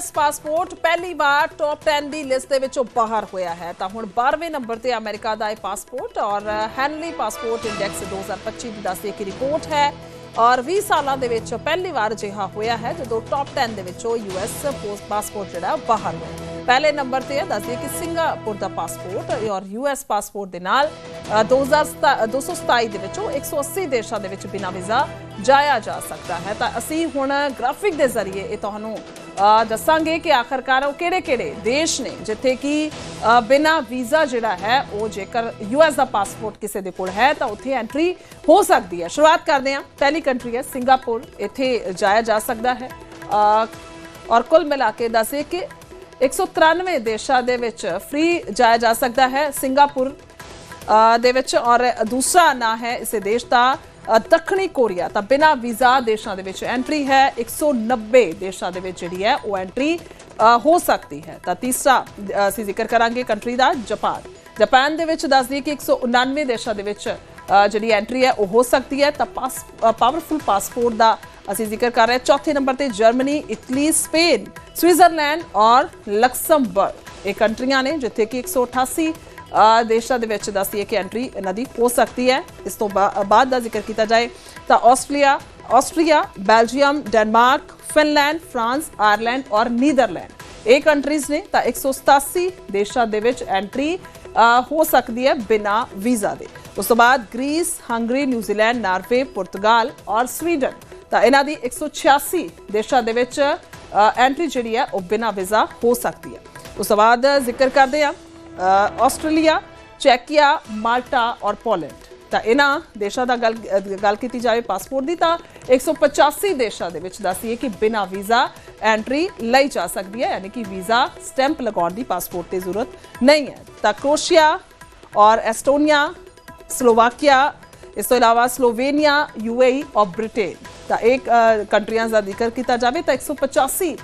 US passport ਪਹਿਲੀ ਵਾਰ top 10 ਦੀ list ਦੇ ਵਿੱਚੋਂ ਬਾਹਰ ਹੋਇਆ ਹੈ। ਤਾਂ ਹੁਣ 12ਵੇਂ ਨੰਬਰ ਤੇ ਅਮਰੀਕਾ ਦਾ ਇਹ ਪਾਸਪੋਰਟ ਔਰ ਹੈਨਲੀ ਪਾਸਪੋਰਟ ਇੰਡੈਕਸ 2025 ਦੀ ਦੱਸਦੀ ਕਿ ਰਿਪੋਰਟ ਹੈ। ਔਰ 20 ਸਾਲਾਂ ਦੇ ਵਿੱਚ ਪਹਿਲੀ ਵਾਰ ਅਜਿਹਾ ਹੋਇਆ ਹੈ ਜਦੋਂ ਟੌਪ 10 ਦੇ ਵਿੱਚੋਂ ਯੂਐਸ ਪਾਸਪੋਰਟ ਜਿਹੜਾ ਬਾਹਰ ਹੋਇਆ ਪਹਿਲੇ ਨੰਬਰ ਤੇ ਦੱਸਦੀ ਕਿ ਸਿੰਗਾਪੁਰ ਦਾ ਪਾਸਪੋਰਟ ਔਰ ਯੂਐਸ ਪਾਸਪੋਰਟ ਦੇ ਨਾਲ ਅ, 2027 227 ਦੇ ਵਿੱਚੋਂ 180 ਦੇਸ਼ਾਂ ਦੇ ਵਿੱਚ ਬਿਨਾਂ ਵੀਜ਼ਾ ਜਾਇਆ ਜਾ ਸਕਦਾ ਹੈ। ਤਾਂ ਅਸੀਂ ਹੁਣ ਗ੍ਰਾਫਿਕ ਦੇ ਜ਼ਰੀਏ ਇਹ ਤੁਹਾਨੂੰ ਦੱਸਾਂਗੇ ਕਿ ਆਖਰਕਾਰ ਉਹ ਕਿਹੜੇ-ਕਿਹੜੇ ਦੇਸ਼ ਨੇ ਜਿੱਥੇ ਕਿ ਅ, ਬਿਨਾਂ ਵੀਜ਼ਾ ਜਿਹੜਾ ਹੈ ਉਹ ਜੇਕਰ ਯੂਐਸ ਦਾ ਪਾਸਪੋਰਟ ਕਿਸੇ ਦੇ ਕੋਲ ਹੈ ਤਾਂ ਉੱਥੇ ਐਂਟਰੀ ਹੋ ਸਕਦੀ ਹੈ ਸ਼ੁਰੂਆਤ ਕਰਦੇ ਹਾਂ ਪਹਿਲੀ ਕੰਟਰੀ ਹੈ ਸਿੰਗਾਪੁਰ ਇੱਥੇ ਜਾਇਆ ਜਾ ਸਕਦਾ ਹੈ ਅ, ਔਰ ਕੁੱਲ ਮਿਲਾ ਕੇ ਦੱਸੇ ਕਿ 193 ਦੇਸ਼ਾਂ ਦੇ ਵਿੱਚ ਫ੍ਰੀ ਜਾਇਆ ਜਾ ਸਕਦਾ ਹੈ ਸਿੰਗਾਪੁਰ ਅ, ਦੇ ਵਿੱਚ ਔਰ ਦੂਸਰਾ ਨਾਂ ਹੈ ਇਸੇ ਦੇਸ਼ ਦਾ ਅ, ਦੱਖਣੀ ਕੋਰੀਆ ਤਾਂ ਬਿਨਾਂ ਵੀਜ਼ਾ ਦੇਸ਼ਾਂ ਦੇ ਵਿੱਚ ਐਂਟਰੀ ਹੈ 190 ਦੇਸ਼ਾਂ ਦੇ ਵਿੱਚ ਜਿਹੜੀ ਹੈ ਉਹ ਐਂਟਰੀ ਹੋ ਸਕਦੀ ਹੈ। ਤਾਂ ਤੀਸਰਾ ਅਸੀਂ ਜ਼ਿਕਰ ਕਰਾਂਗੇ ਕੰਟਰੀ ਦਾ ਜਾਪਾਨ। ਜਾਪਾਨ ਦੇ ਵਿੱਚ ਦੱਸ ਦਈਏ ਕਿ 199 ਦੇਸ਼ਾਂ ਦੇ ਵਿੱਚ ਜਿਹੜੀ ਐਂਟਰੀ ਹੈ ਉਹ ਹੋ ਸਕਦੀ ਹੈ। ਤਾਂ ਪਾਸ ਪਾਵਰਫੁਲ ਪਾਸਪੋਰਟ ਦਾ ਅਸੀਂ ਜ਼ਿਕਰ ਕਰ ਰਹੇ ਚੌਥੇ ਨੰਬਰ ਤੇ ਜਰਮਨੀ ਇਟਲੀ ਸਪੇਨ ਸਵਿਟਜ਼ਰਲੈਂਡ ਔਰ ਲਕਸਮਬਰਗ। ਇਹ ਕੰਟਰੀਆਂ ਨੇ ਜਿੱਥੇ ਕਿ 188 ਅ, ਦੇਸ਼ਾਂ ਦੇ ਵਿੱਚ ਦੱਸਦੀ ਹੈ ਕਿ ਐਂਟਰੀ ਇਹਨਾਂ ਦੀ ਹੋ ਸਕਦੀ ਹੈ। ਇਸ ਤੋਂ ਬਾਅਦ ਦਾ ਜ਼ਿਕਰ ਕੀਤਾ ਜਾਏ ਤਾਂ Australia Austria, Belgium, Denmark, Finland, France, Ireland ਔਰ ਨੀਦਰਲੈਂਡ। ਇਹ ਕੰਟਰੀਜ਼ ਨੇ ਤਾਂ 187 ਦੇਸ਼ਾਂ ਦੇ ਵਿੱਚ ਐਂਟਰੀ ਹੋ ਸਕਦੀ ਹੈ ਬਿਨਾ ਵੀਜ਼ਾ ਦੇ। ਉਸ ਤੋਂ ਬਾਅਦ Greece, Hungary New Zealand Norway, ਪੁਰਤਗਾਲ ਔਰ ਸਵੀਡਨ ਤਾਂ ਇਹਨਾਂ ਦੀ 186 ਦੇਸ਼ਾਂ ਦੇ ਵਿੱਚ ਐਂਟਰੀ ਜਿਹੜੀ ਹੈ ਉਹ ਬਿਨਾ ਵੀਜ਼ਾ ਹੋ ਸਕਦੀ ਹੈ। ਉਸ ਤੋਂ ਬਾਅਦ ਜ਼ਿਕਰ ਕਰਦੇ ਆ ਆਸਟ੍ਰੇਲੀਆ ਚੈਕੀਆ ਮਾਲਟਾ ਔਰ ਪੋਲੈਂਡ। ਤਾਂ ਇਹਨਾਂ ਦੇਸ਼ਾਂ ਦਾ ਗੱਲ ਗੱਲ ਕੀਤੀ ਜਾਵੇ ਪਾਸਪੋਰਟ ਦੀ ਤਾਂ 185 ਦੇਸ਼ਾਂ ਦੇ ਵਿੱਚ ਦੱਸੀਏ ਕਿ ਬਿਨਾ ਵੀਜ਼ਾ ਐਂਟਰੀ ਲਈ ਜਾ ਸਕਦੀ ਹੈ ਯਾਨੀ ਕਿ ਵੀਜ਼ਾ ਸਟੈਂਪ ਲਗਾਉਣ ਦੀ ਪਾਸਪੋਰਟ ਤੇ ਜ਼ਰੂਰਤ ਨਹੀਂ ਹੈ। ਤਾਂ ਕ੍ਰੋਸ਼ੀਆ ਔਰ ਐਸਟੋਨੀਆ ਸਲੋਵਾਕੀਆ ਇਸ ਤੋਂ ਇਲਾਵਾ ਸਲੋਵੇਨੀਆ ਯੂਏਈ ਔਰ ਬ੍ਰਿਟੇਨ। ਤਾਂ ਇੱਕ ਕੰਟਰੀਆਂ ਦਾ ਜ਼ਿਕਰ ਕੀਤਾ ਜਾਵੇ ਤਾਂ 185 ਅ,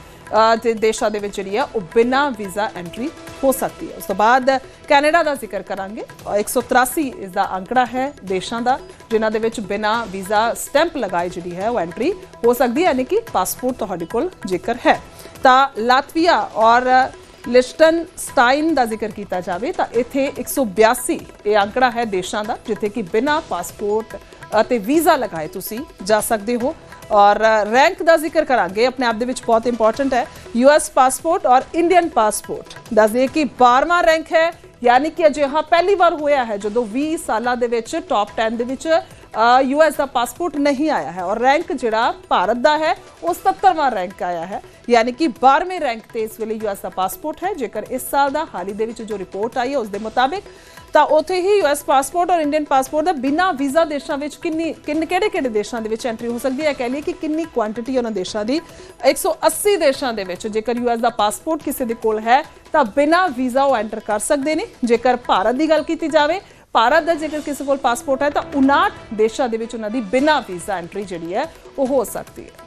ਦੇ ਦੇਸ਼ਾਂ ਦੇ ਵਿੱਚ ਜਿਹੜੀ ਆ ਉਹ ਬਿਨਾਂ ਵੀਜ਼ਾ ਐਂਟਰੀ ਹੋ ਸਕਦੀ ਹੈ। ਉਸ ਤੋਂ ਬਾਅਦ ਕੈਨੇਡਾ ਦਾ ਜ਼ਿਕਰ ਕਰਾਂਗੇ। ਔਰ 183 ਇਸ ਦਾ ਅੰਕੜਾ ਹੈ ਦੇਸ਼ਾਂ ਦਾ, ਜਿਨ੍ਹਾਂ ਦੇ ਵਿੱਚ ਬਿਨਾਂ ਵੀਜ਼ਾ ਸਟੈਂਪ ਲਗਾਏ ਜਿਹੜੀ ਹੈ ਉਹ ਐਂਟਰੀ ਹੋ ਸਕਦੀ ਹੈ, ਯਾਨੀ ਕਿ ਪਾਸਪੋਰਟ ਤੁਹਾਡੇ ਕੋਲ ਜੇਕਰ ਹੈ। ਤਾਂ ਲਾਤਵੀਆ ਔਰ ਲਿਸਟਨ ਸਟਾਈਨ ਦਾ ਜ਼ਿਕਰ ਕੀਤਾ ਜਾਵੇ ਤਾਂ ਇੱਥੇ 182 ਇਹ ਅੰਕੜਾ ਹੈ ਦੇਸ਼ਾਂ ਦਾ, ਜਿੱਥੇ ਕਿ ਬਿਨਾਂ ਪਾਸਪੋਰਟ ਅਤੇ ਵੀਜ਼ਾ ਲਗਾਏ ਤੁਸੀਂ ਜਾ ਸਕਦੇ ਹੋ। ਔਰ ਰੈਂਕ ਦਾ ਜ਼ਿਕਰ ਕਰਾਂਗੇ। ਆਪਣੇ ਆਪ ਦੇ ਵਿੱਚ ਬਹੁਤ ਇੰਪੋਰਟੈਂਟ ਹੈ। ਯੂਐਸ ਪਾਸਪੋਰਟ ਔਰ ਇੰਡੀਅਨ ਪਾਸਪੋਰਟ ਦੱਸਦੇ ਕਿ 12ਵਾਂ ਰੈਂਕ ਹੈ। ਯਾਨੀ ਕਿ ਅਜਿਹਾ ਪਹਿਲੀ ਵਾਰ ਹੋਇਆ ਹੈ ਜਦੋਂ 20 ਸਾਲਾਂ ਦੇ ਵਿੱਚ ਟੌਪ 10 ਦੇ ਵਿੱਚ ਯੂਐਸ ਦਾ ਪਾਸਪੋਰਟ ਨਹੀਂ ਆਇਆ ਹੈ ਔਰ ਰੈਂਕ ਜਿਹੜਾ ਭਾਰਤ ਦਾ ਹੈ, ਉਹ 77ਵਾਂ ਰੈਂਕ ਆਇਆ ਹੈ। ਯਾਨੀ ਕਿ 12ਵੇਂ ਰੈਂਕ ਤੇ ਇਸ ਵੇਲੇ ਯੂਐਸ ਦਾ ਪਾਸਪੋਰਟ ਹੈ। ਜੇਕਰ ਇਸ ਸਾਲ ਦਾ, ਹਾਲ ਹੀ ਦੇ ਵਿੱਚ ਜੋ ਰਿਪੋਰਟ ਆਈ ਹੈ ਉਸ ਦੇ ਮੁਤਾਬਿਕ, ਤਾਂ ਉੱਥੇ ਹੀ ਯੂਐਸ ਪਾਸਪੋਰਟ ਔਰ ਇੰਡੀਅਨ ਪਾਸਪੋਰਟ ਦਾ ਬਿਨਾਂ ਵੀਜ਼ਾ ਦੇਸ਼ਾਂ ਵਿੱਚ ਕਿੰਨੀ, ਕਿੰਨ, ਕਿਹੜੇ ਕਿਹੜੇ ਦੇਸ਼ਾਂ ਦੇ ਵਿੱਚ ਐਂਟਰੀ ਹੋ ਸਕਦੀ ਹੈ? ਕਹਿ ਲਈਏ ਕਿ ਕਿੰਨੀ ਕੁਆਂਟੀਟੀ ਉਹਨਾਂ ਦੇਸ਼ਾਂ ਦੀ? 180 ਦੇਸ਼ਾਂ ਦੇ ਵਿੱਚ ਜੇਕਰ ਯੂਐਸ ਦਾ ਪਾਸਪੋਰਟ ਕਿਸੇ ਦੇ ਕੋਲ ਹੈ, ਤਾਂ ਬਿਨਾਂ ਵੀਜ਼ਾ ਉਹ ਐਂਟਰ ਕਰ ਸਕਦੇ ਨੇ। ਜੇਕਰ ਭਾਰਤ ਦੀ ਗੱਲ ਕੀਤੀ ਜਾਵੇ ਭਾਰਤ ਦਾ ਜੇਕਰ ਕਿਸੇ ਕੋਲ ਪਾਸਪੋਰਟ ਹੈ ਤਾਂ 59 ਦੇਸ਼ਾਂ ਦੇ ਵਿੱਚ ਉਹਨਾਂ ਦੀ ਬਿਨਾਂ ਵੀਜ਼ਾ ਐਂਟਰੀ ਜਿਹੜੀ ਹੈ ਉਹ ਹੋ ਸਕਦੀ ਹੈ।